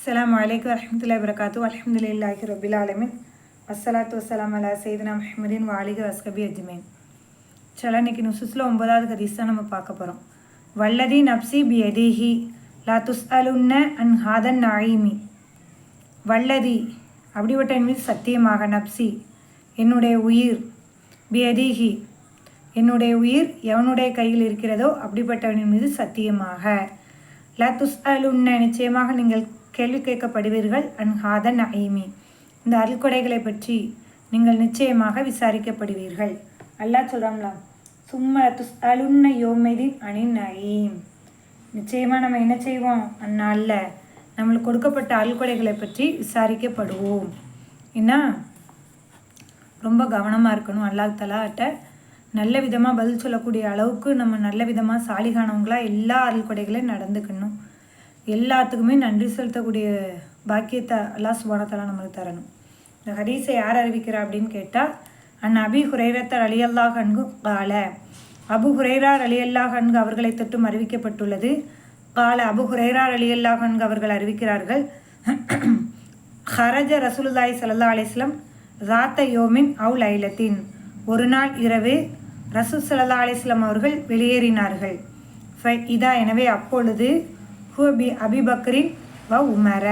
அஸ்லாம் வலைக்கம் வரமத்துல வரகாத்து அலமதுல்லாஹி ரபில் ஆலமின் அஸ்ஸலாத்து வசலாம் அலா சையதுனா மஹமதின் வாலிக வஸ்கபி அஜ்மீன் சல இன்னைக்கு நுசுஸில் ஒன்பதாவது ஹதீஸ் தான் நம்ம பார்க்க போகிறோம் வல்லதி நப்சி பி எதிஹி லா துஸ் அலுன்ன அன் ஹாதன் நாயிமி வல்லதி அப்படிப்பட்ட மீது சத்தியமாக நப்சி என்னுடைய உயிர் பியதிஹி என்னுடைய உயிர் எவனுடைய கையில் இருக்கிறதோ அப்படிப்பட்டவனின் மீது சத்தியமாக ல துஸ் அலுன்ன நிச்சயமாக நீங்கள் கேள்வி கேட்கப்படுவீர்கள் அன் ஹாதன் ஐமி இந்த அருள்கொடைகளை பற்றி நீங்கள் நிச்சயமாக விசாரிக்கப்படுவீர்கள். அல்லாஹ் சொல்கிறாங்களா சும்மா துஸ் அலுன்ன யோமெதின் அணின் நயீம் நிச்சயமாக நம்ம என்ன செய்வோம்? அந்நாளில் நம்மளுக்கு கொடுக்கப்பட்ட அருள்கொடைகளை பற்றி விசாரிக்கப்படுவோம். என்ன ரொம்ப கவனமாக இருக்கணும். அல்லாஹ் தலாட்ட நல்ல விதமாக பதில் சொல்லக்கூடிய அளவுக்கு நம்ம நல்ல விதமாக சாலிகானவங்களாக எல்லா அருள்கொடைகளையும் நடந்துக்கணும். எல்லாத்துக்குமே நன்றி செலுத்தக்கூடிய பாக்கியத்தை அல்லா சுபானத்தலா நம்மளுக்கு தரணும். இந்த ஹதீஸை யார் அறிவிக்கிறா அப்படின்னு கேட்டால் அன் அபி ஹுரைரத்தர் அலி அல்லாஹ் அன்கு கால. அபு ஹுரைரார் அலி அல்லாஹ் அன்கு அவர்களை தொட்டும் அறிவிக்கப்பட்டுள்ளது. கால அபு ஹுரைரார் அலி அல்லாஹ் அன்கு அவர்கள் அறிவிக்கிறார்கள் ஹரஜ ரசூலுல்லாஹி சல்லா அலிஸ்லம் ராத்த யோமின் அவுல் ஐலத்தின் ஒரு நாள் இரவு ரசூல் சல்லா அலைஹி அவர்கள் வெளியேறினார்கள். இதா எனவே அப்பொழுது ஹு அபி அபிபக்ரின் வ உமர.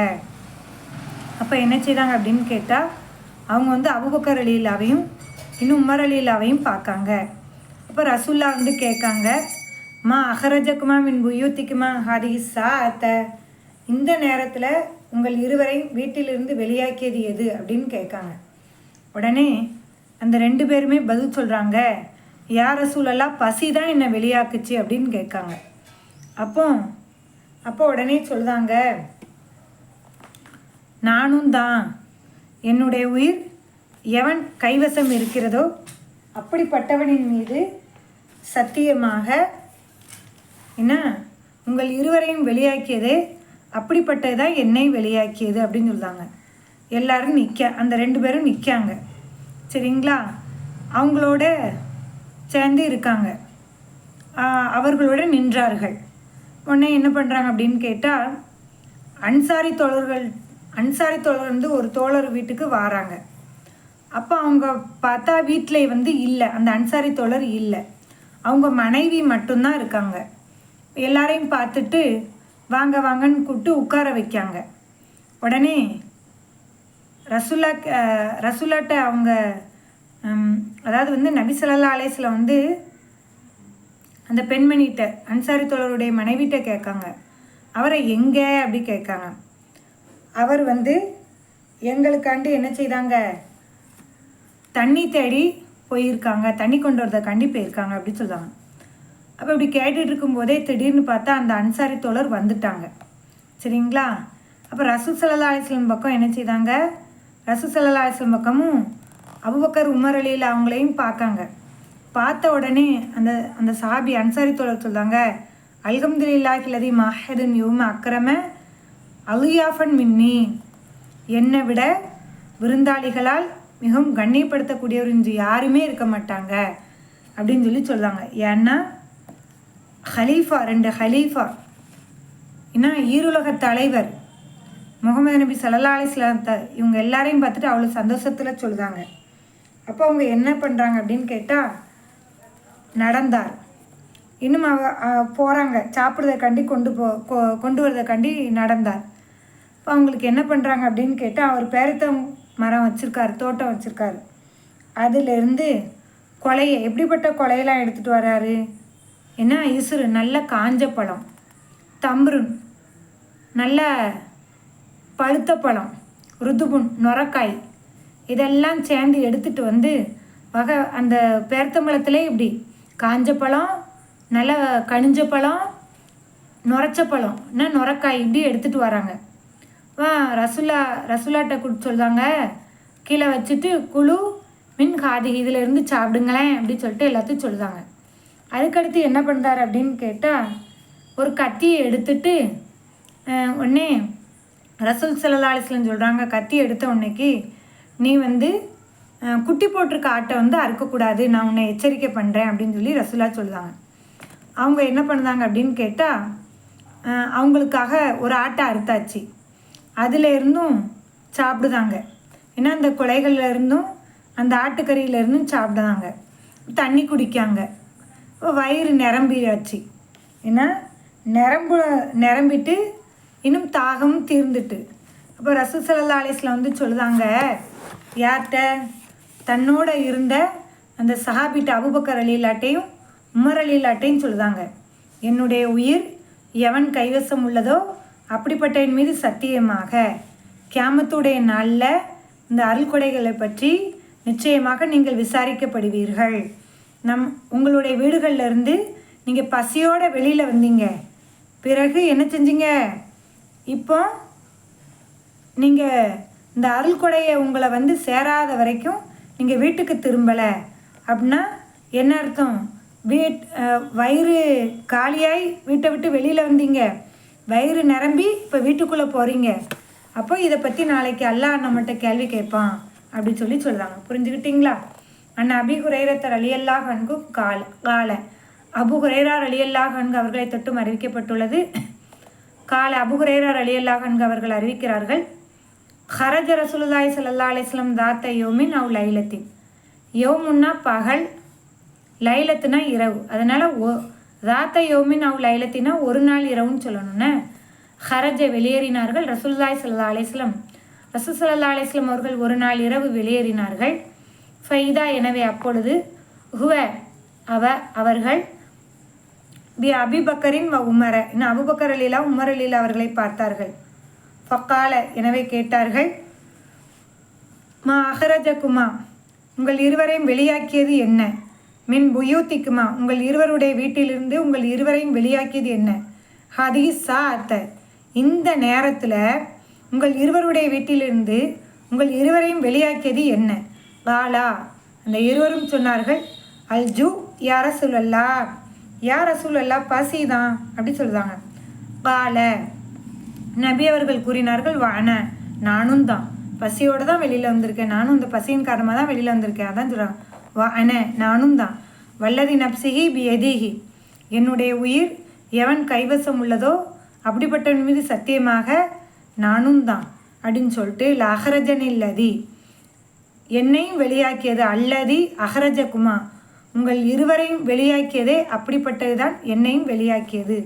அப்போ என்ன செய்தாங்க அப்படின்னு கேட்டால் அவங்க வந்து அபுபக்கர் அலிலாவையும் இன்னும் உமர் அலிலாவையும் பார்க்காங்க. அப்போ ரசுல்லா வந்து கேட்காங்க மா அகரஜக்குமா மின் புயூத்திக்குமா ஹரிசா அத்தை இந்த நேரத்தில் உங்கள் இருவரையும் வீட்டிலிருந்து வெளியாக்கியது எது அப்படின்னு கேட்காங்க. உடனே அந்த ரெண்டு பேருமே பதில் சொல்கிறாங்க யார் ரசூலெல்லாம் பசி தான் என்னை வெளியாக்குச்சு அப்படின்னு கேட்காங்க. அப்போ அப்போ உடனே சொல்கிறாங்க நானும் தான். என்னுடைய உயிர் எவன் கைவசம் இருக்கிறதோ அப்படிப்பட்டவனின் மீது சத்தியமாக என்ன உங்கள் இருவரையும் வெளியாக்கியதே அப்படிப்பட்டதான் என்னை வெளியாக்கியது அப்படின்னு சொல்கிறாங்க எல்லாரும் நிற்க அந்த ரெண்டு பேரும் நிற்காங்க சரிங்களா? அவங்களோட சேர்ந்து இருக்காங்க. அவர்களோட நின்றார்கள். உடனே என்ன பண்ணுறாங்க அப்படின்னு கேட்டால் அன்சாரி தோழர்கள் அன்சாரி தோழர் வந்து ஒரு தோழர் வீட்டுக்கு வராங்க. அப்போ அவங்க பார்த்தா வீட்டில் வந்து இல்லை அந்த அன்சாரி தோழர் இல்லை. அவங்க மனைவி மட்டும்தான் இருக்காங்க. எல்லாரையும் பார்த்துட்டு வாங்க வாங்கன்னு கூப்பிட்டு உட்கார வைக்காங்க. உடனே ரசுல்லா ரசுல்லாட்ட அவங்க அதாவது வந்து நபிசல்லா அலேஸில் வந்து அந்த பெண்மணிகிட்ட அன்சாரி தோழருடைய மனைவிட்ட கேட்காங்க. அவரை எங்கே? அப்படி கேட்காங்க. அவர் வந்து எங்களுக்காண்டு என்ன செய்தாங்க? தண்ணி தேடி போயிருக்காங்க. தண்ணி கொண்டு வரதுக்காண்டி போயிருக்காங்க. அப்படின்னு சொல்லுவாங்க. அப்போ இப்படி கேட்டுட்டு இருக்கும்போதே திடீர்னு பார்த்தா அந்த அன்சாரி தோழர் வந்துட்டாங்க. சரிங்களா? அப்போ ரசூ சல்லா அலிஸ்லம் பக்கம் என்ன செய்தாங்க? ரசூ சல்லா அலிஸ்லம் பக்கமும் அபுபக்கர் உமர் அலியில் அவங்களையும் பார்க்காங்க. பார்த்த உடனே அந்த அந்த சாபி அன்சாரி தோழர் சொல்றாங்க அல்ஹம்துலில்லாஹி மஹதுன் யூம அக்ரம அலியாஃபன் மின்னி. என்னை விட விருந்தாளிகளால் மிகவும் கண்ணியப்படுத்தக்கூடியவர் இன்று யாருமே இருக்க மாட்டாங்க அப்படின்னு சொல்லி சொல்கிறாங்க ஏன்னா ஹலீஃபா ரெண்டு ஹலீஃபா ஏன்னா ஈருலக தலைவர் முகமது நபி சல்லா அலிஸ்லாம் இவங்க எல்லாரையும் பார்த்துட்டு அவ்வளோ சந்தோஷத்தில் சொல்கிறாங்க அப்போ அவங்க என்ன பண்ணுறாங்க அப்படின்னு கேட்டால் நடந்தார். இன்னும் அவ போகிறாங்க சாப்பிட்றதுக்காண்டி கொண்டு போ கொ- கொண்டு வரதுக்காண்டி நடந்தார். இப்போ அவங்களுக்கு என்ன பண்ணுறாங்க அப்படின்னு கேட்டால் அவர் பேரத்த மரம் வச்சுருக்காரு தோட்டம் வச்சுருக்காரு. அதிலிருந்து கொலையை எப்படிப்பட்ட கொலையெல்லாம் எடுத்துகிட்டு வராரு? என்ன இசுறு நல்ல காஞ்ச பழம் தம்புருன் நல்ல பழுத்த பழம் ருதுபுண் நொரக்காய் இதெல்லாம் சேர்ந்து எடுத்துகிட்டு வந்து வகை அந்த பேர்த்தம்பளத்திலே இப்படி காஞ்ச பழம் நல்ல கனிஞ்ச பழம் நுரைச்ச பழம். என்ன? நுரக்காய். இப்படி எடுத்துகிட்டு வராங்க. வா ரசுல்லா ரசுல்லாட்ட கொடுத்து சொல்கிறாங்க கீழே வச்சுட்டு குழு மின் காதி இதில் இருந்து சாப்பிடுங்களேன் அப்படின்னு சொல்லிட்டு எல்லாத்தையும் சொல்லுதாங்க அதுக்கடுத்து என்ன பண்ணுறாரு அப்படின்னு கேட்டால் ஒரு கத்தியை எடுத்துட்டு உடனே ரசூல் சல்லா சொல்கிறாங்க கத்தி எடுத்த உடனேக்கு நீ வந்து குட்டி போட்டிருக்க ஆட்டை வந்து அறுக்கக்கூடாது. நான் உன்னை எச்சரிக்கை பண்ணுறேன் அப்படின்னு சொல்லி ரசுல்லா சொல்லுவாங்க. அவங்க என்ன பண்ணுதாங்க அப்படின்னு கேட்டால் அவங்களுக்காக ஒரு ஆட்டை அறுத்தாச்சு. அதில் இருந்தும் சாப்பிடுதாங்க. ஏன்னா அந்த குலைகளில் இருந்தும் அந்த ஆட்டுக்கறியில இருந்தும் சாப்பிடுதாங்க. தண்ணி குடிக்காங்க. இப்போ வயிறு நிரம்பியாச்சு. ஏன்னா நிரம்பு நிரம்பிட்டு இன்னும் தாகமும் தீர்ந்துட்டு. அப்போ ரசூல் ஸல்லல்லாஹு வந்து சொல்லுதாங்க யார்கிட்ட தன்னோட இருந்த அந்த சஹாபிட்ட அபுபக்கர் அலிலாட்டையும் உமர் அலிலாட்டையும் சொல்லுதாங்க என்னுடைய உயிர் எவன் கைவசம் உள்ளதோ அப்படிப்பட்டவன் மீது சத்தியமாக கியாமத்துடைய நாளில் இந்த அருள்கொடைகளை பற்றி நிச்சயமாக நீங்கள் விசாரிக்கப்படுவீர்கள். நம் உங்களுடைய வீடுகளில் இருந்து நீங்கள் பசியோட வெளியில் வந்தீங்க. பிறகு என்ன செஞ்சீங்க? இப்போ நீங்கள் இந்த அருள்கொடையை உங்களை வந்து சேராத வரைக்கும் நீங்கள் வீட்டுக்கு திரும்பலை அப்படின்னா என்ன அர்த்தம்? வீட் வயிறு காலியாய் வீட்டை விட்டு வெளியில் வந்தீங்க. வயிறு நிரம்பி இப்போ வீட்டுக்குள்ளே போகிறீங்க அப்போ இதை பற்றி நாளைக்கு அல்லாஹ் நம்மகிட்ட கேள்வி கேட்பான் அப்படின்னு சொல்லி சொல்கிறாங்க புரிஞ்சுக்கிட்டீங்களா அண்ணா அபி ஹுரைரத்தர் அலியல்லாஹ் அன்கும் கால கால. அபு ஹுரைரார் அலியல்லாஹ் அன்கு அவர்களை தொட்டும் அறிவிக்கப்பட்டுள்ளது. கால அபு குரேரார் அலியல்லாஹ் அன்கு அவர்கள் அறிவிக்கிறார்கள். ஹரஜ ரசூலுல்லாய் சல்லா அலிஸ்லம் தாத்த யோமின் அவ் லைலத்தின். யோமுன்னா பகல் லைலத்துனா இரவு. அதனால் ஓ தாத்த யோமின் அவ் லைலத்தினா ஒரு நாள் இரவுன்னு சொல்லணும்னே. ஹரஜ வெளியேறினார்கள் ரசூல்லாய் சல்லா அலிஸ்லம் ரசூல் சல்லா அலிஸ்லம் அவர்கள் ஒரு நாள் இரவு வெளியேறினார்கள். ஃபைதா எனவே அப்பொழுது ஹுவ அவ அவர்கள் பி அபிபக்கரின் வ உமர. இன்னும் அபுபக்கர் அலீலா உமர் அலீலா அவர்களை பார்த்தார்கள். ஃபக்கால எனவே கேட்டார்கள் மா அகரஜகுமா உங்கள் இருவரையும் வெளியாக்கியது என்ன? மின் புயூத்திக்குமா? உங்கள் இருவருடைய வீட்டிலிருந்து உங்கள் இருவரையும் வெளியாக்கியது என்ன? ஹதிகீஷ் சா அத்த இந்த நேரத்தில் உங்கள் இருவருடைய வீட்டிலிருந்து உங்கள் இருவரையும் வெளியாக்கியது என்ன? பாலா அந்த இருவரும் சொன்னார்கள் அல்ஜு யார சொல்லல்லா யார சொல்லல்லா பசி தான் அப்படி சொல்லுதாங்க பால நபி அவர்கள் கூறினார்கள் வான நானும் தான். பசியோடு தான் வெளியில் வந்திருக்கேன். நானும் இந்த பசியின் காரணமாக தான் வெளியில் வந்திருக்கேன். அதான் சொல்கிறான் வா அன நானும் தான். வல்லதி நப்சிஹி பியதிஹி. என்னுடைய உயிர் எவன் கைவசம் உள்ளதோ அப்படிப்பட்டவன் மீது சத்தியமாக நானும் தான். அப்படின்னு சொல்லிட்டு லஹரஜன் இல்லதி. என்னையும் வெளியாக்கியது அல்லதி அகரஜகுமா உங்கள் இருவரையும் வெளியாக்கியதே அப்படிப்பட்டதுதான் என்னையும் வெளியாக்கியது.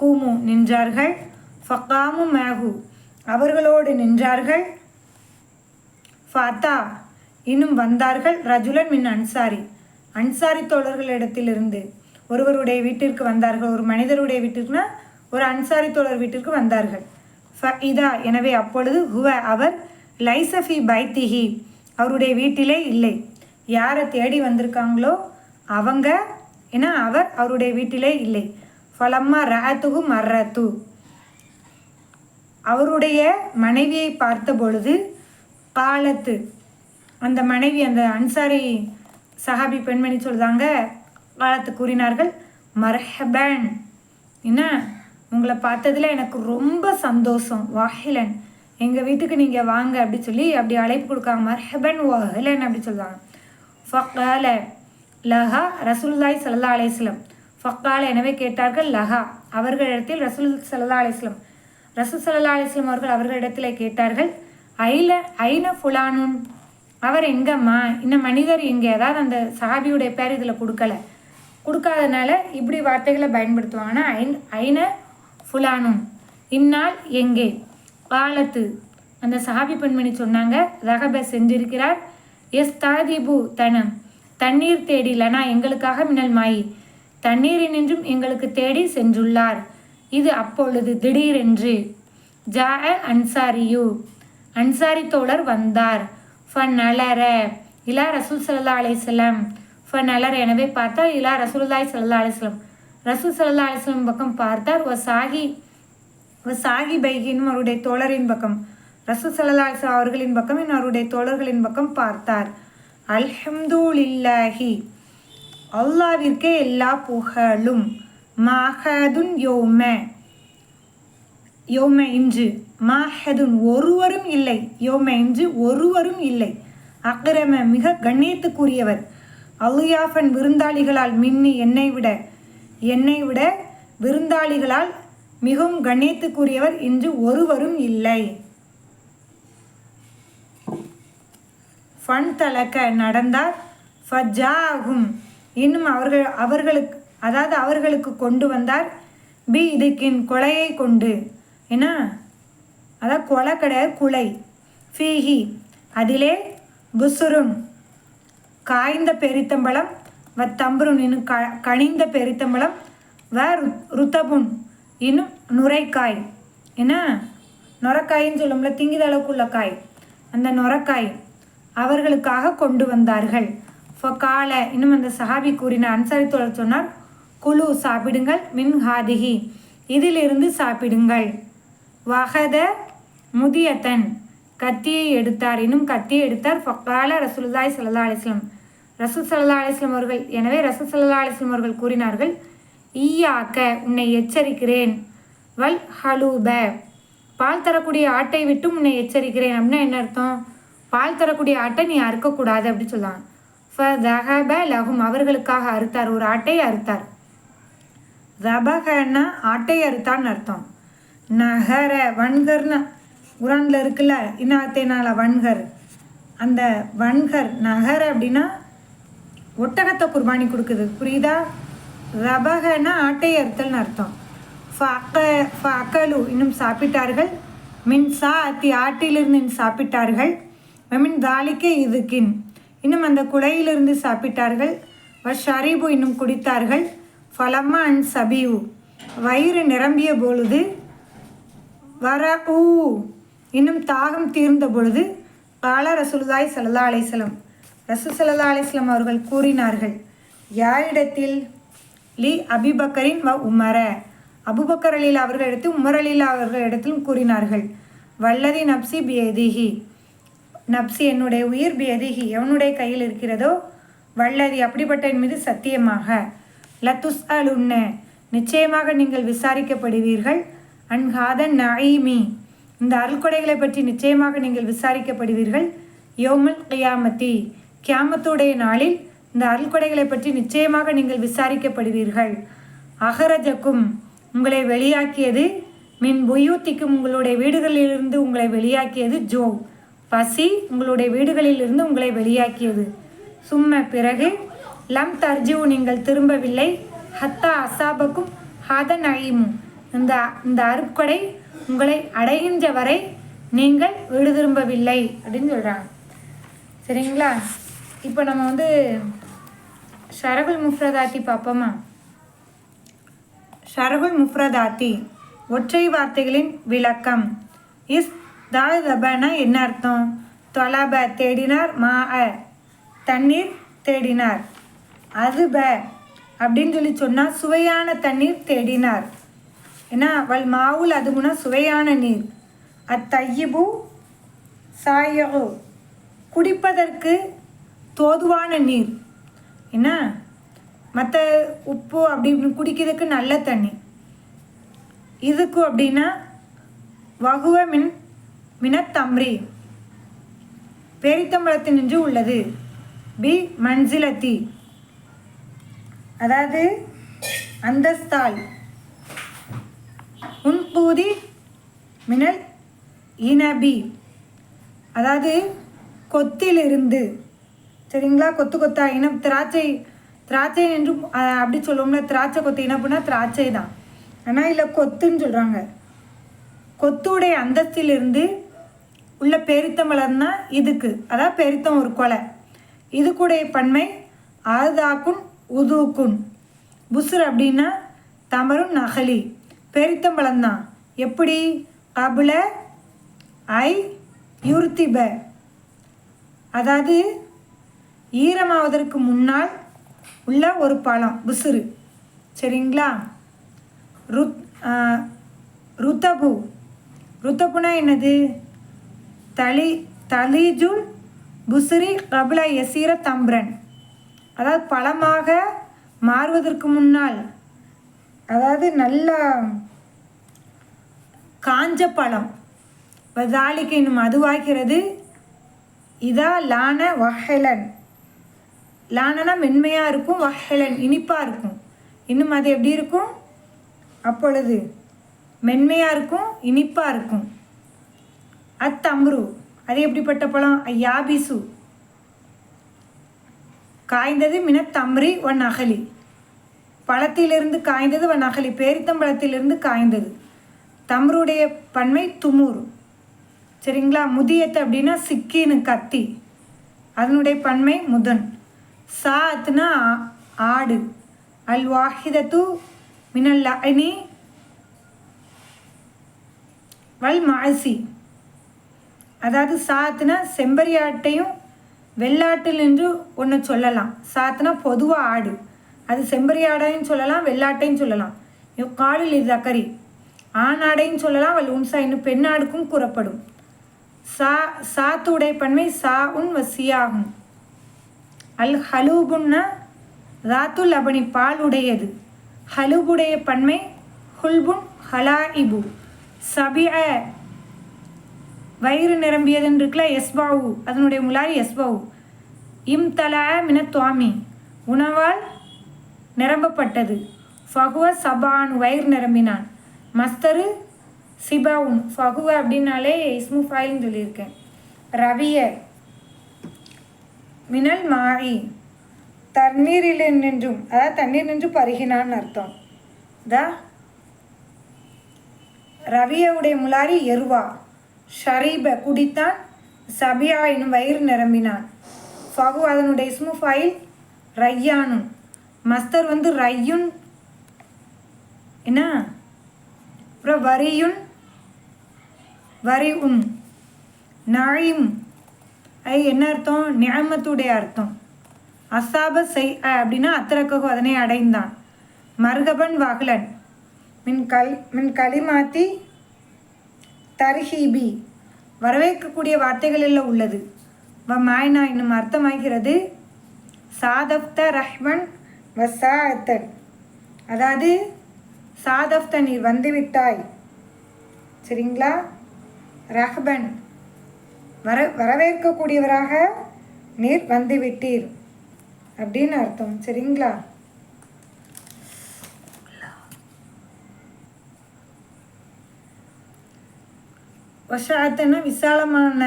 கூமு நின்றார்கள். ஃபக்காமு மேகு. அவர்களோடு நின்றார்கள். ஃபாத்தா இன்னும் வந்தார்கள் ரஜுலன் மின் அன்சாரி. அன்சாரி தோழர்களிடத்திலிருந்து ஒருவருடைய வீட்டிற்கு வந்தார்கள். ஒரு மனிதருடைய வீட்டிற்குனா ஒரு அன்சாரி தோழர் வீட்டிற்கு வந்தார்கள். ஃப இதா எனவே அப்பொழுது ஹுவ அவர் லைசஃபி பைத்திஹி அவருடைய வீட்டிலே இல்லை. யாரை தேடி வந்திருக்காங்களோ அவங்க ஏன்னா அவர் அவருடைய வீட்டிலே இல்லை. ஃபலம்மா ரஅத்துகு மர்ரத்து. அவருடைய மனைவியை பார்த்த பொழுது காலத்து அந்த மனைவி அந்த அன்சாரி சஹாபி பெண்மணி சொல்கிறாங்க காலத்து கூறினார்கள் மர்ஹபன். என்ன? உங்களை பார்த்ததில் எனக்கு ரொம்ப சந்தோஷம் வாஹிலன். எங்கள் வீட்டுக்கு நீங்கள் வாங்க அப்படி சொல்லி அப்படி அழைப்பு கொடுக்காங்க மர்ஹபன் வாஹிலன் அப்படி சொல்லுவாங்க ஃபக்கால லஹா ரசூல்லாய் சல்லா அலைஹி ஃபக்கால எனவே கேட்டார்கள் லஹா. அவர்களிடத்தில் ரசூல் சல்லா அலைஹி வஸல்லம் ரசூல் அவர்கள் அவர்களிடத்தில் கேட்டார்கள் ஐல ஐன ஃபுலானுன்? அவர் எங்கம்மா? இந்த மனிதர் எங்கே அதாவது அந்த சஹாபியுடைய பேர் இதில் கொடுக்கல. கொடுக்காதனால இப்படி வார்த்தைகளை பயன்படுத்துவாங்கன்னா ஐன் ஐன ஃபுலானும் இந்நாள் எங்கே? காலத்து. அந்த சஹாபி பெண்மணி சொன்னாங்க ரகப செஞ்சிருக்கிறார். எஸ் தாதிபு தனம். தண்ணீர் தேடி லனா எங்களுக்காக மின்னல் மாயி. தண்ணீரினின்றும் எங்களுக்கு தேடி சென்றுள்ளார். இது அப்பொழுது திடீரென்று ஜா அன்சாரியு அன்சாரி தோழர் வந்தார். ஃபன் அலர இலா ரசூல் சல்லா அலிஸ்லாம் ஃபன் அலர எனவே பார்த்தால் இலா ரசூல்லாய் சல்லா அலிஸ்லாம் ரசூல் சல்லா அலிஸ்லாம் பக்கம் பார்த்தார். ஓ சாகி ஓ சாகி பைகின் அவருடைய தோழரின் பக்கம். ரசூல் சல்லா அலிஸ்லாம் அவர்களின் பக்கம். அவருடைய தோழர்களின் பக்கம் பார்த்தார். அல்ஹம்துலில்லாஹி. அல்லாவிற்கே எல்லா புகழும். மாஹதுன் யோம. யோம இன்று மாஹதுன் ஒருவரும் இல்லை. யோம இன்று ஒருவரும் இல்லை. அக்ரம மிக கண்ணியத்துக்குரியவர். அலுயாஃபன் விருந்தாளிகளால் மின்னி என்னை விட என்னை விட விருந்தாளிகளால் மிகவும் கண்ணியத்துக்குரியவர் இன்று ஒருவரும் இல்லை. ஃபன் தலக்க நடந்தார். ஃபஜாகும் இன்னும் அவர்கள் அவர்களுக்கு அதாவது அவர்களுக்கு கொண்டு வந்தார். பி இதுக்கின் கொலையை கொண்டு. என்ன? அதான் கொலை கிடையாது குலை. ஃபீஹி அதிலே புசுருன் காய்ந்த பெரித்தம்பளம் வ தம்புருன் இன்னும் க கனிந்த பெரித்தம்பளம் வ ரு- ருத்தபுன் இன்னும் நுரைக்காய். என்ன? நுரக்காயின்னு சொல்லும்ல திங்கித அளவுக்குள்ள காய். அந்த நுரக்காய் அவர்களுக்காக கொண்டு வந்தார்கள். ஃபகால இன்னும் அந்த சஹாபி கூறின அன்சாரி தோழர் சொன்னார் குழு சாப்பிடுங்கள் மின் ஹாதிகி இதிலிருந்து சாப்பிடுங்கள். வகத முதியத்தன். கத்தியை எடுத்தார். இன்னும் கத்தியை எடுத்தார். ஃபக்கால ரசூலுல்லாய் சல்லா அலிஸ்லம் ரசூல் சல்லா அலிஸ்லம் அவர்கள் எனவே ரசூல் சல்லா அலிஸ்லம் அவர்கள் கூறினார்கள் ஈயாக்க உன்னை எச்சரிக்கிறேன். வல் ஹலூப. பால் தரக்கூடிய ஆட்டை விட்டு உன்னை எச்சரிக்கிறேன். அப்படின்னா என்ன அர்த்தம்? பால் தரக்கூடிய ஆட்டை நீ அறுக்கக்கூடாது அப்படின்னு சொல்லலாம் ஃப தஹப லஹும். அவர்களுக்காக அறுத்தார். ஒரு ஆட்டை அறுத்தார். ரபகன்னா ஆட்டை அறுத்தான்னு அர்த்தம். நகர வன்கர்னு குரானில் இருக்குல்ல இன்னாத்தேனால வன்கர். அந்த வன்கர் நகர அப்படின்னா ஒட்டகத்தை குர்பானி கொடுக்குது. புரியுதா? ரபகன்னா ஆட்டை அறுத்தல்னு அர்த்தம். ஃபஅக்க ஃபஅக்கலு இன்னும் சாப்பிட்டார்கள். மின் சா அத்தி ஆட்டிலிருந்து சாப்பிட்டார்கள். மின் தாலிக்கே இதுக்கின். இன்னும் அந்த குலையிலிருந்து சாப்பிட்டார்கள். ஷரீபு இன்னும் குடித்தார்கள். ஃபலம்மா அண்ட் சபியு வயிறு நிரம்பிய பொழுது வர ஊ இன்னும் தாகம் தீர்ந்த பொழுது கால ரசூலுல்லாய் சல்லா அலிஸ்லம் ரசூ சல்லா அலிஸ்லம் அவர்கள் கூறினார்கள் யாரிடத்தில்? லி அபிபக்கரின் வ உமர. அபுபக்கர் அவர்கள் எடுத்து உமர் அவர்கள் இடத்திலும் கூறினார்கள் வல்லதி நப்சி பியதிஹி. நப்சி என்னுடைய உயிர் பியதிஹி எவனுடைய கையில் இருக்கிறதோ வல்லதி அப்படிப்பட்ட என் மீது சத்தியமாக. லத்துஸ் அலுன்ன நிச்சயமாக நீங்கள் விசாரிக்கப்படுவீர்கள். அன்ஹாத நஈமி. இந்த அருள்கொடைகளை பற்றி நிச்சயமாக நீங்கள் விசாரிக்கப்படுவீர்கள். யோமுல் கியாமத்தி. கியாமத்துடைய நாளில் இந்த அருள்கொடைகளை பற்றி நிச்சயமாக நீங்கள் விசாரிக்கப்படுவீர்கள். அகரஜக்கும். உங்களை வெளியாக்கியது மின் புயூத்திக்கும் உங்களுடைய வீடுகளிலிருந்து உங்களை வெளியாக்கியது ஜோ பசி உங்களுடைய வீடுகளிலிருந்து உங்களை வெளியாக்கியது. சும்ம பிறகு லம் தர்ஜிவு நீங்கள் திரும்பவில்லை. ஹத்தா அசாபக்கும் ஹத நயிமும் இந்த இந்த அருட்கொடை உங்களை அடைகின்ற வரை நீங்கள் வீடு திரும்பவில்லை அப்படின்னு சொல்கிறாங்க சரிங்களா? இப்போ நம்ம வந்து ஷரகுல் முஃப்ரதாத்தி பார்ப்போமா? ஷரகுல் முஃப்ரதாத்தி ஒற்றை வார்த்தைகளின் விளக்கம். இஸ் தாதபன என்ன அர்த்தம்? தொலாப தேடினார் மா அ. தண்ணீர் தேடினார். அது ப அப்படின்னு சொல்லி சொன்னால் சுவையான தண்ணீர் தேடினார். ஏன்னா அவள் மாவுல் அதுமுனா சுவையான நீர். அத்தையிபு சாயகு குடிப்பதற்கு தோதுவான நீர். என்ன? மற்ற உப்பு அப்படி குடிக்கிறதுக்கு நல்ல தண்ணி. இதுக்கு அப்படின்னா வகுவ மின் மினத்தம்ரி பேரித்தம்பளத்தினின்று உள்ளது. பி மன்சிலத்தி. அதாவது அந்தஸ்தால். உன்பூதி மினல் இனபி. அதாவது கொத்திலிருந்து. சரிங்களா? கொத்து கொத்தா இனம். திராட்சை திராட்சை என்று அப்படி சொல்லுவோம்ல திராட்சை கொத்து இனப்புனா திராட்சை தான். ஆனால் இல்லை கொத்துன்னு சொல்கிறாங்க கொத்துடைய அந்தஸ்திலிருந்து உள்ள பெருத்தமலர் தான் இதுக்கு. அதாவது பெருத்தம் ஒரு கொலை. இது கூடைய பன்மை ஆதாக்குன் உதூக்குன் புசுர் அப்படின்னா தமரும் நகலி. பெரித்தம்பழம் தான் எப்படி? கபுல ஐ யுர்த்திப அதாவது ஈரமாவதற்கு முன்னால் உள்ள ஒரு பழம் புசுறு சரிங்களா? ருத் ருத்தபு. ருத்தபுனா என்னது? தலி தலிஜுல் புசுரி கபுல எசீர தம்ரன். அதாவது பழமாக மாறுவதற்கு முன்னால் அதாவது நல்ல காஞ்ச பழம் வதாலிக்கு இன்னும் அதுவாகிறது இதா லான வஹலன் லானனா மென்மையாக இருக்கும் வஹலன் இனிப்பாக இருக்கும். இன்னும் அது எப்படி இருக்கும்? அப்பொழுது மென்மையாக இருக்கும் இனிப்பாக இருக்கும். அத்தம்ரு அது எப்படிப்பட்ட பழம்? ஐயாபிசு காய்ந்தது மின தம்ரி ஒன் அகலி பழத்திலிருந்து காய்ந்தது ஒன் அகலி பேரித்தம்பழத்திலிருந்து காய்ந்தது. தம்ருடைய பன்மை துமுர். சரிங்களா? முதியத்து அப்படின்னா சிக்கின்னு கத்தி. அதனுடைய பன்மை முதன். சாத்னா ஆடு. அல் வாஹிதத்து மினல் அணி வல் மாசி. அதாவது சாத்துனா செம்பரியாட்டையும் வெள்ளாட்டில் என்று ஒன்று சொல்லலாம். சாத்துனா பொதுவாக ஆடு. அது செம்பரியாடையும் சொல்லலாம் வெள்ளாட்டையும் சொல்லலாம். காலில் இது அக்கறி. ஆணாடையும் சொல்லலாம் அவள் உன்சா இன்னும் பெண்ணாடுக்கும் கூறப்படும். சா சாத்துடைய பன்மை சா உன் வசியாகும். அல் ஹலூபுன்னா ராத்துல் அபனி பால் உடையது. ஹலூபுடைய பன்மை ஹுல்புன் ஹலா இபு சபிய வயிறு நிரம்பியதுன்னு இருக்குல்ல எஸ்பாவு அதனுடைய முலாரி எஸ்பாவு இம் தல மின துவாமி. உணவால் நிரம்பப்பட்டது. ஃபகுவ சபான் வயிறு நிரம்பினான். மஸ்தரு சிபாவுன். ஃபகுவ அப்படின்னாலே இஸ்மு ஃபாயில்னு சொல்லியிருக்கேன். ரவிய மினல் மாறி தண்ணீரில் நின்றும். அதாவது தண்ணீர் நின்று பருகினான்னு அர்த்தம். தா ரவியவுடைய முலாரி எருவா. ஷரீப குடித்தான். சபியா எனும் வயிறு நிரம்பினான். ஃபகு அதனுடைய இஸ்மு ஃபைல் ரையானும். மஸ்தர் வந்து ரையுன். என்ன? அப்புறம் வரியுன். வரி உன் நழிம் ஐ என்ன அர்த்தம்? நியமத்துடைய அர்த்தம். அசாப செய் அப்படின்னா அத்திரக்ககு அதனை அடைந்தான். மருகபன் வகலன். மின் கல் மின் களிமாத்தி தர்ஹீபி வரவேற்கக்கூடிய வார்த்தைகளில் உள்ளது. வ மாய்னா என்னும் அர்த்தமாகிறது. சாதப்த ரஹ்மன் வசாத்தன். அதாவது சாதப்த நீர் வந்துவிட்டாய். சரிங்களா? ரஹ்பன் வர வரவேற்கக்கூடியவராக நீர் வந்துவிட்டீர். அப்படின்னு அர்த்தம். சரிங்களா? வஷாத்தன விசாலமான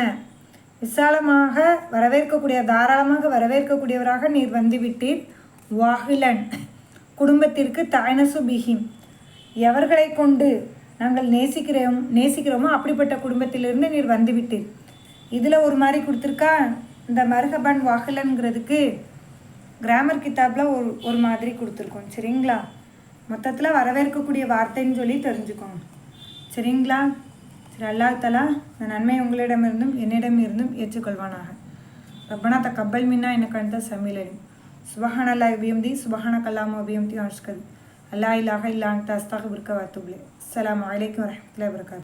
விசாலமாக வரவேற்கக்கூடிய தாராளமாக வரவேற்கக்கூடியவராக நீர் வந்துவிட்டீர். வாஹிலன். குடும்பத்திற்கு தாய்னசு பிஹிம். எவர்களை கொண்டு நாங்கள் நேசிக்கிறோம் நேசிக்கிறோமோ அப்படிப்பட்ட குடும்பத்திலிருந்து நீர் வந்துவிட்டீர். இதில் ஒரு மாதிரி கொடுத்துருக்கா இந்த மருகபன் வாகிலன்கிறதுக்கு கிராமர் கித்தாப்பில் ஒரு ஒரு மாதிரி கொடுத்துருக்கோம். சரிங்களா? மொத்தத்தில் வரவேற்கக்கூடிய வார்த்தைன்னு சொல்லி தெரிஞ்சுக்கோங்க. சரிங்களா? சரி அல்லா தலா இந்த நன்மை உங்களிடமிருந்தும் என்னிடமிருந்தும் ஏற்றுக்கொள்வானாக. ரப்பனா த கப்பல் மின்னா எனக்கு அந்த சமையலி சுபஹான் அல்லா அபியம்தி சுபஹான கல்லாமோ அபியம்தி ஆஷ்கல் அல்லா இல்லாக இல்லான் தஸ்தாக விற்க வாத்துப்ளே அஸ்லாம் வலைக்கம் வரமத்துல வரகாத்து